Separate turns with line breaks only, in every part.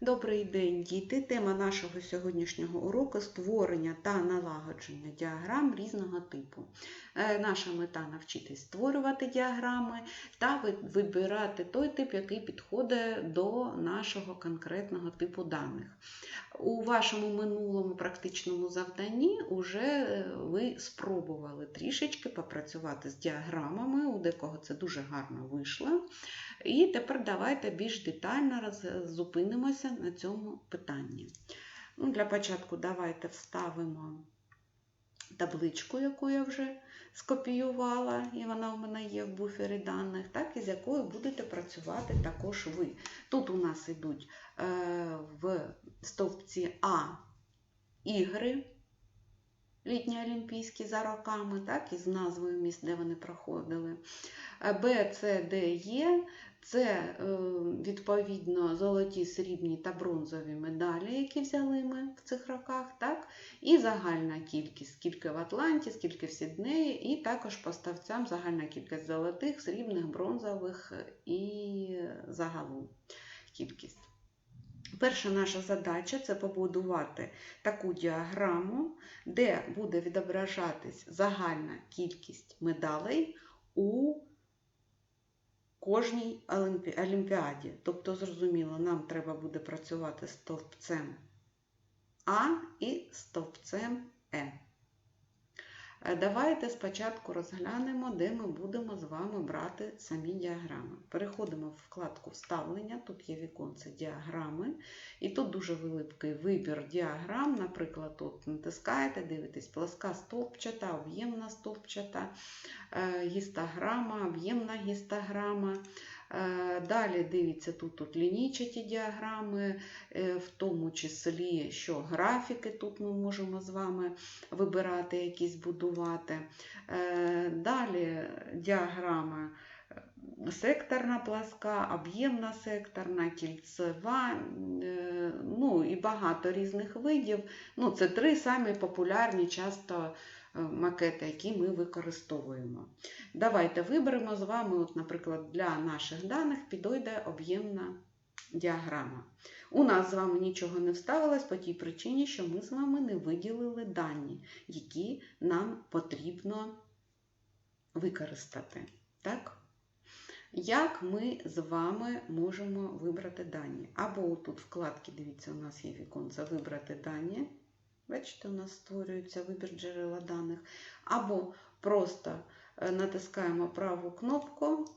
Добрий день, діти! Тема нашого сьогоднішнього уроку створення та налагодження діаграм різного типу. Е, Наша мета навчитись створювати діаграми та вибирати той тип, який підходить до нашого конкретного типу даних. У вашому минулому практичному завданні вже ви спробували трішечки попрацювати з діаграмами, у декого це дуже гарно вийшло. І тепер давайте більш детально зупинимося на цьому питанні. Ну, для початку давайте вставимо табличку, яку я вже скопіювала, і вона у мене є в буфері даних, так, і з якою будете працювати також ви. Тут у нас йдуть е, в стовпці А ігри. Літні Олімпійські за роками, так, із назвою міст, де вони проходили. Е, Б, С, Д, Є це е, відповідно золоті, срібні та бронзові медалі, які взяли ми в цих роках, так? і загальна кількість, скільки в Атланті, скільки в Сіднеї, і також поставцям загальна кількість золотих, срібних, бронзових і загалом кількість. Перша наша задача це побудувати таку діаграму, де буде відображатись загальна кількість медалей у кожній олімпі- олімпіаді. Тобто, зрозуміло, нам треба буде працювати стовпцем А і стовпцем Е. Е, Давайте спочатку розглянемо, де ми будемо з вами брати самі діаграми. Переходимо в вкладку Вставлення, тут є віконце діаграми, і тут дуже великий вибір діаграм. Наприклад, тут натискаєте, дивитесь, плоска стовпчата, об'ємна стовпчата, е, гістограма, об'ємна гістограма. Е, Далі дивіться, тут, тут лінійчаті діаграми, е, в тому числі, що графіки тут ми можемо з вами вибирати, якісь будувати. Е, Далі діаграма е, секторна пласка, об'ємна секторна, кільцева, ну і багато різних видів. Ну, Це три самі популярні часто макети, які ми використовуємо. Давайте виберемо з вами, от, наприклад, для наших даних підійде об'ємна діаграма. У нас з вами нічого не вставилось по тій причині, що ми з вами не виділили дані, які нам потрібно використати. Так? Як ми з вами можемо вибрати дані? Або тут вкладки, дивіться, у нас є віконце вибрати дані. Бачите, у нас створюється вибір джерела даних. Або просто е, натискаємо праву кнопку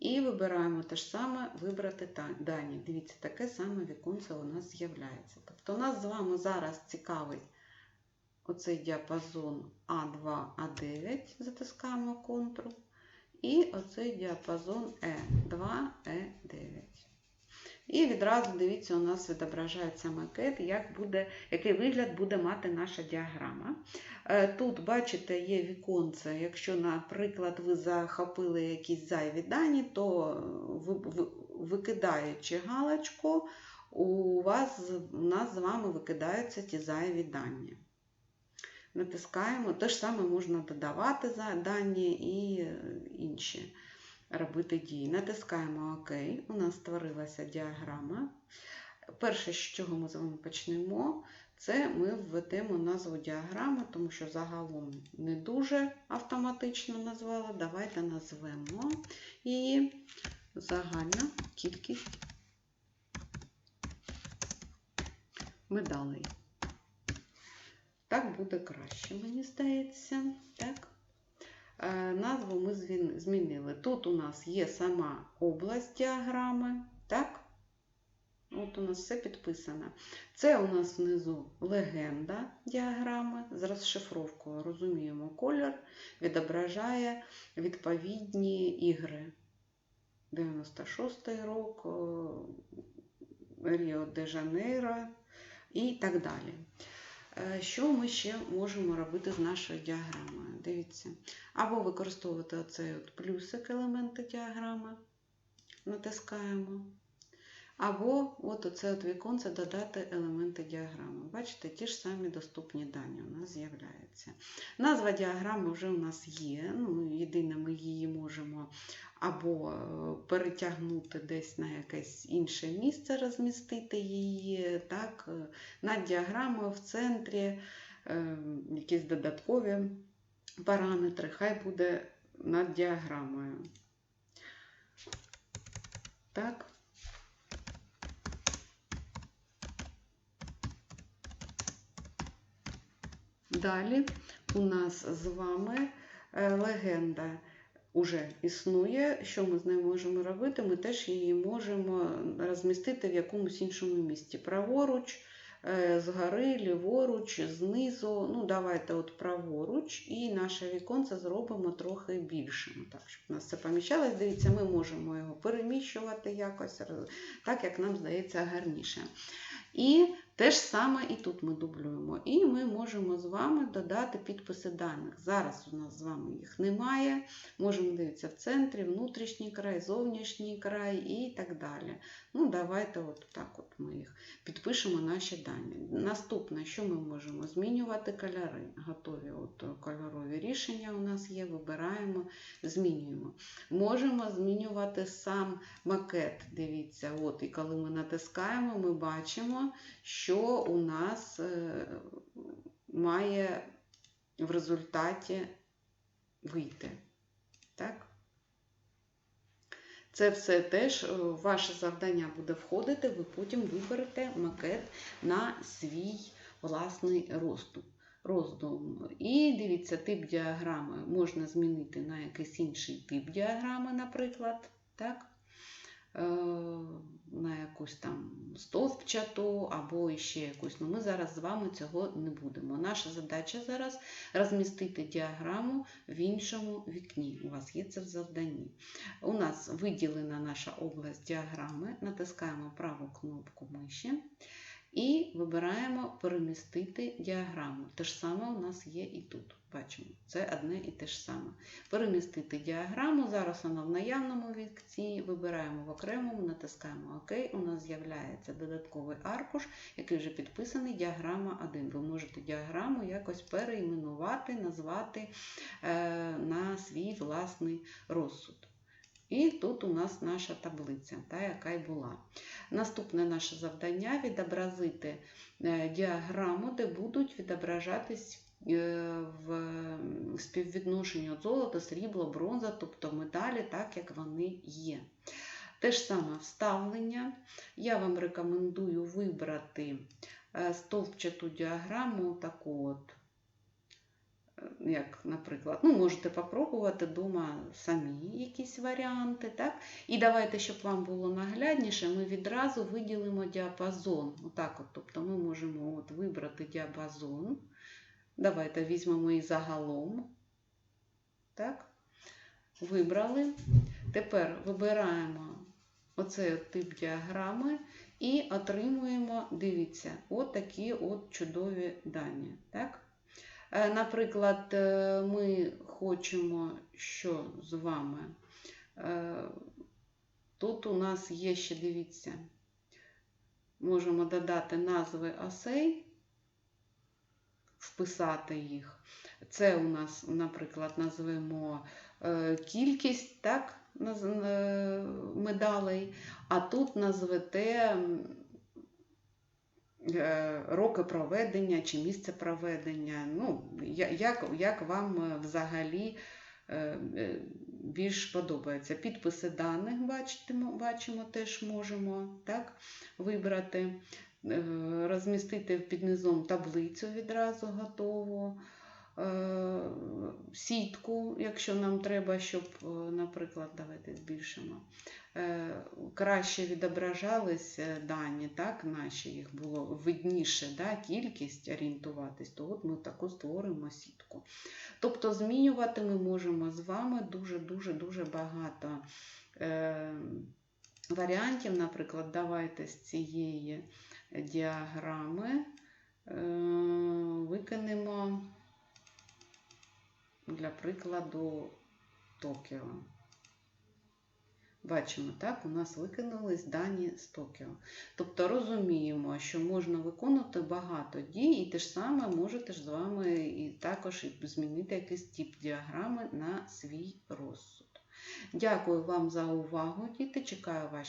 і вибираємо те ж саме вибрати дані. Дивіться, таке саме віконце у нас з'являється. Тобто у нас з вами зараз цікавить оцей діапазон А2, А9, затискаємо контур, і оцей діапазон Е2, Е9. І відразу дивіться, у нас відображається макет, як буде, який вигляд буде мати наша діаграма. Е, Тут, бачите, є віконце. Якщо, наприклад, ви захопили якісь зайві дані, то ви, ви- викидаючи галочку, у вас у нас з вами викидаються ті зайві дані. Натискаємо, те ж саме можна додавати за дані і е, інші робити дії. Натискаємо ОК. У нас створилася діаграма. Перше, з чого ми з вами почнемо, це ми введемо назву діаграми, тому що загалом не дуже автоматично назвала. Давайте назвемо її загальна кількість медалей. Так буде краще, мені здається. Так? Е, Назву ми змінили. Тут у нас є сама область діаграми. Так? От у нас все підписано. Це у нас внизу легенда діаграми з розшифровкою. Розуміємо, колір відображає відповідні ігри. 96-й рок, Ріо де Жанейро і так далі. Е, Що ми ще можемо робити з нашою діаграмою? Дивіться. Або використовувати оцей от плюсик елементи діаграми. Натискаємо. Або от оце от віконце додати елементи діаграми. Бачите, ті ж самі доступні дані у нас з'являються. Назва діаграми вже у нас є. Ну, Єдине, ми її можемо або е, перетягнути десь на якесь інше місце, розмістити її. так, е, Над діаграмою в центрі е, якісь додаткові параметри, хай буде над діаграмою. Так. Далі у нас з вами е, легенда уже існує. Що ми з нею можемо робити? Ми теж її можемо розмістити в якомусь іншому місці. Праворуч, е, згори, ліворуч, знизу. Ну, давайте от праворуч, і наше віконце зробимо трохи більшим. Так, щоб у нас це поміщалось. Дивіться, ми можемо його переміщувати якось, так як нам здається гарніше. І те ж саме і тут ми дублюємо. І ми можемо з вами додати підписи даних. Зараз у нас з вами їх немає. Можемо дивитися в центрі, внутрішній край, зовнішній край і так далі. Ну, давайте от так от ми їх підпишемо наші дані. Наступне, що ми можемо? Змінювати кольори. Готові от кольорові рішення у нас є, вибираємо, змінюємо. Можемо змінювати сам макет. Дивіться, от, і коли ми натискаємо, ми бачимо, що у нас е, має в результаті вийти. Так? Це все теж е, ваше завдання буде входити, ви потім виберете макет на свій власний розступ. Роздум. І дивіться, тип діаграми можна змінити на якийсь інший тип діаграми, наприклад. так? Е, на якусь там стовпчату або ще якусь. Ну, Ми зараз з вами цього не будемо. Наша задача зараз розмістити діаграму в іншому вікні. У вас є це в завданні. У нас виділена наша область діаграми, натискаємо праву кнопку миші. І вибираємо перемістити діаграму. Те ж саме у нас є і тут. Бачимо, це одне і те ж саме. Перемістити діаграму. Зараз вона в наявному вікці. Вибираємо в окремому, натискаємо ОК. У нас з'являється додатковий аркуш, який вже підписаний діаграма 1. Ви можете діаграму якось переіменувати, назвати е, на свій власний розсуд. І тут у нас наша таблиця, та, яка й була. Наступне наше завдання відобразити е, діаграму, де будуть відображатись в співвідношенні золота, срібло, бронза, тобто медалі, так як вони є. Те ж саме вставлення. Я вам рекомендую вибрати е, стовпчату діаграму таку от як, наприклад, ну, можете попробувати вдома самі якісь варіанти. так? І давайте, щоб вам було наглядніше, ми відразу виділимо діапазон. Отак от, Тобто ми можемо от вибрати діапазон. Давайте візьмемо і загалом. Так? Вибрали. Тепер вибираємо оцей тип діаграми і отримуємо, дивіться, от такі от чудові дані. Так? Е, наприклад, е, ми хочемо, що з вами. Е, тут у нас є ще, дивіться, можемо додати назви осей, вписати їх. Це у нас, наприклад, назвемо кількість так, медалей, а тут назвете Е, роки проведення чи місце проведення. Ну, Як як вам е, взагалі е, більш подобається? Підписи даних бачимо, бачимо теж можемо так, вибрати, розмістити під низом таблицю відразу готову. Сітку, якщо нам треба, щоб, наприклад, давайте збільшимо, Е, краще відображались дані, так, наші їх було видніше да, кількість орієнтуватись, то от ми таку створимо сітку. Тобто змінювати ми можемо з вами дуже-дуже-дуже багато е, варіантів. Наприклад, давайте з цієї діаграми е, викинемо, для прикладу, Токіо. Бачимо, так, у нас викинулись дані з Токіо. Тобто розуміємо, що можна виконувати багато дій, і те ж саме можете ж з вами і також змінити якийсь тип діаграми на свій розсуд. Дякую вам за увагу, діти. Чекаю ваші.